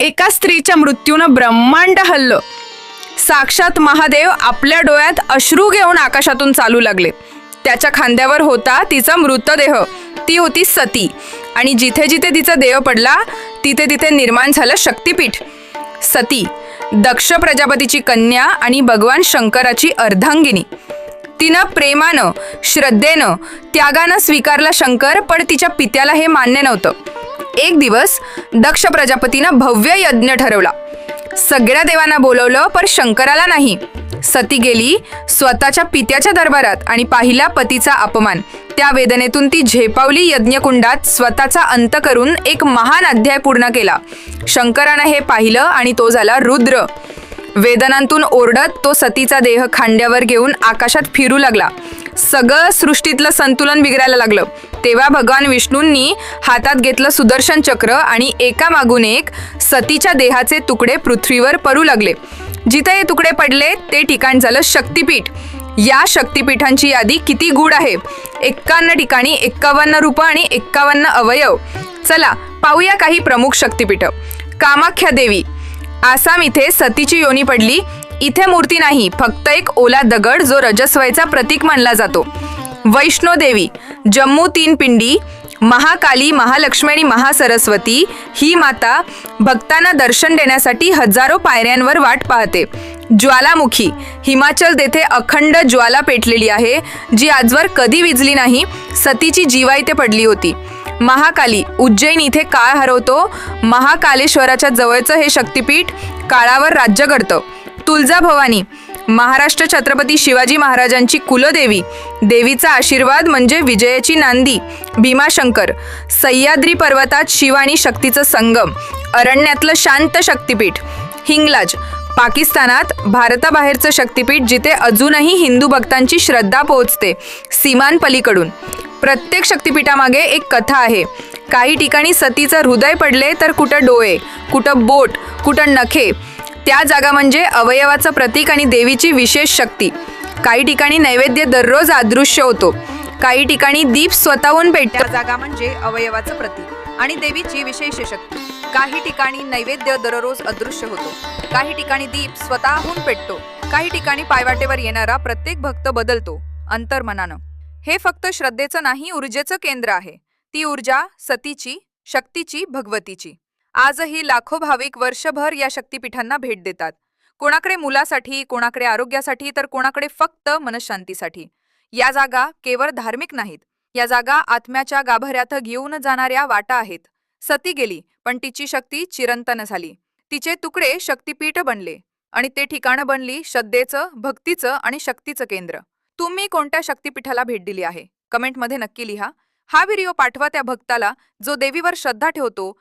एका स्त्रीच्या मृत्यूनं ब्रह्मांड हल्लं. साक्षात महादेव आपल्या डोळ्यात अश्रू घेऊन आकाशातून चालू लागले. त्याच्या खांद्यावर होता तिचा मृतदेह. ती होती सती. आणि जिथे जिथे तिचा देह पडला तिथे तिथे निर्माण झालं शक्तिपीठ. सती दक्ष प्रजापतीची कन्या आणि भगवान शंकराची अर्धांगिनी. तिनं प्रेमानं श्रद्धेनं त्यागानं स्वीकारला शंकर पण तिच्या पित्याला हे मान्य नव्हतं. एक दिवस दक्ष प्रजापतीनं भव्य यज्ञ ठरवला. सगळ्या देवांना बोलवलं पण शंकराला नाही. सती गेली स्वतःच्या पित्याच्या दरबारात आणि पाहिला पतीचा अपमान. त्या वेदनेतून ती झेपावली यज्ञकुंडात स्वतःचा अंत करून एक महान अध्याय पूर्ण केला. शंकरानं हे पाहिलं आणि तो झाला रुद्र. वेदनांतून ओरडत तो सतीचा देह खांद्यावर घेऊन आकाशात फिरू लागला. सगळं सृष्टीतलं संतुलन बिघडायला लागलं. तेव्हा भगवान विष्णूंनी हातात घेतलं सुदर्शन चक्र आणि एका मागून एक सतीच्या देहाचे तुकडे पृथ्वीवर पडू लागले. जिथे हे तुकडे पडले ते ठिकाण झालं शक्तीपीठ. या शक्तीपीठांची यादी किती गूढ आहे? एक्कावन्न ठिकाणी एक्कावन्न रूप आणि एक्कावन्न अवयव. चला पाहूया काही प्रमुख शक्तीपीठ. कामाख्या देवी. आसाम इथे सतीची योनी पडली. इथे मूर्ती नाही फक्त एक ओला दगड जो रजस्वयचा प्रतीक मानला जातो. वैष्णोदेवी जम्मू तीन पिंडी महाकाली महालक्ष्मी आणि महासरस्वती ही माता भक्तांना दर्शन देण्यासाठी हजारो पायऱ्यांवर वाट पाहते. ज्वालामुखी हिमाचल तेथे अखंड ज्वाला पेटलेली आहे जी आजवर कधी विजली नाही सतीची जीवा इथे पडली होती. महाकाली उज्जैन इथे काळ हरवतो महाकालेश्वराच्या जवळचं हे शक्तिपीठ काळावर राज्य करतं तुळजाभवानी. महाराष्ट्र छत्रपती शिवाजी महाराजांची कुलदेवी. देवीचा आशीर्वाद म्हणजे विजयाची नांदी. भीमाशंकर. सह्याद्री पर्वतात शिव आणि शक्तीचं संगम. अरण्यातलं शांत शक्तिपीठ. हिंगलाज. पाकिस्तानात भारताबाहेरचं शक्तिपीठ जिथे अजूनही हिंदू भक्तांची श्रद्धा पोहोचते. सीमानपलीकडून प्रत्येक शक्तिपीठामागे एक कथा आहे. काही ठिकाणी सतीचं हृदय पडले तर कुठं डोळे कुठं बोट कुठं नखे त्या जागा म्हणजे अवयवाचं प्रतीक आणि देवीची विशेष शक्ती. काही ठिकाणी नैवेद्य दररोज अदृश्य होतो. काही ठिकाणी दीप स्वतःहून पेटत्या जागा म्हणजे अवयवाचं प्रतीक आणि देवीची विशेष शक्ती. काही ठिकाणी नैवेद्य दररोज अदृश्य होतो. काही ठिकाणी दीप स्वतःहून पेटतो. काही ठिकाणी पायवाटेवर येणारा प्रत्येक भक्त बदलतो अंतर्मनानं. हे फक्त श्रद्धेचं नाही ऊर्जेचं केंद्र आहे. ती ऊर्जा सतीची शक्तीची भगवतीची. आजही लाखो भाविक वर्षभर या शक्तिपीठांना भेट देतात. कोणाकडे मुलासाठी कोणाकडे आरोग्यासाठी तर कोणाकडे फक्त मनशांतीसाठी. या जागा केवळ धार्मिक नाहीत. या जागा आत्म्याच्या गाभाऱ्यात घेऊन जाणाऱ्या वाटा आहेत. सती गेली पण तिची शक्ती चिरंतन झाली. तिचे तुकडे शक्तीपीठ बनले आणि ते ठिकाणं बनली श्रद्धेचं भक्तीचं आणि शक्तीचं केंद्र. तुम्ही कोणत्या शक्तिपीठाला भेट दिली आहे? कमेंटमध्ये नक्की लिहा. हा व्हिडिओ पाठवा त्या भक्ताला जो देवीवर श्रद्धा ठेवतो